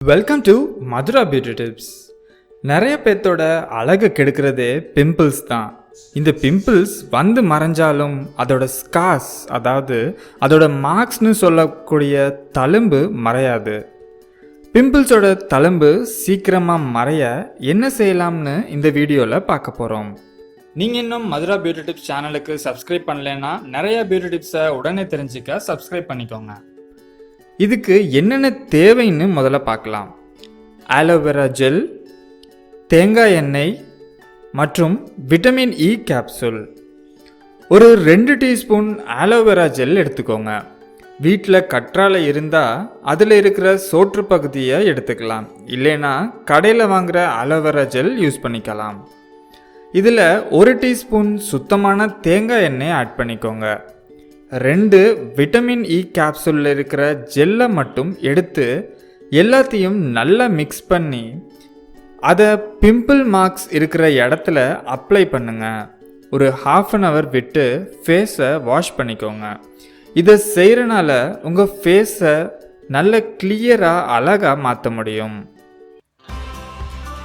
Welcome to Madhura beauty tips நிறைய பேர்த்தோட அழகை கெடுக்கிறதே பிம்பிள்ஸ் தான். இந்த பிம்பிள்ஸ் வந்து மறைஞ்சாலும் அதோட ஸ்காஸ் அதாவது அதோட மார்க்ஸ்னு சொல்லக்கூடிய தழும்பு மறையாது. பிம்பிள்ஸோட தழும்பு சீக்கிரமாக மறைய என்ன செய்யலாம்னு இந்த வீடியோவில் பார்க்க போகிறோம் நீங்கள் இன்னும் மதுரா பியூட்டி டிப்ஸ் சேனலுக்கு சப்ஸ்கிரைப் பண்ணலைன்னா நிறைய பியூட்டி டிப்ஸை உடனே தெரிஞ்சுக்க சப்ஸ்கிரைப் பண்ணிக்கோங்க. இதுக்கு என்னென்ன தேவைன்னு முதல்ல பார்க்கலாம். ஆலோவேரா ஜெல் தேங்காய் எண்ணெய் மற்றும் விட்டமின் இ கேப்சூல் ஒரு ரெண்டு டீஸ்பூன் ஆலோவேரா ஜெல் எடுத்துக்கோங்க. வீட்டில் கற்றாழை இருந்தால் அதில் இருக்கிற சோற்று பகுதியை எடுத்துக்கலாம். இல்லைன்னா கடையில் வாங்குகிற ஆலோவேரா ஜெல் யூஸ் பண்ணிக்கலாம். இதில் ஒரு டீஸ்பூன் சுத்தமான தேங்காய் எண்ணெய் ஆட் பண்ணிக்கோங்க. ரெண்டு விட்டமின் இ கேப்சூலில் இருக்கிற ஜெல்லை மட்டும் எடுத்து எல்லாத்தையும் நல்லா மிக்ஸ் பண்ணி அதை பிம்பிள் மார்க்ஸ் இருக்கிற இடத்துல அப்ளை பண்ணுங்க. ஒரு ஹாஃப் அன் ஹவர் விட்டு ஃபேஸை வாஷ் பண்ணிக்கோங்க. இதை செய்கிறனால உங்கள் ஃபேஸை நல்ல கிளியராக அழகாக மாற்ற முடியும்.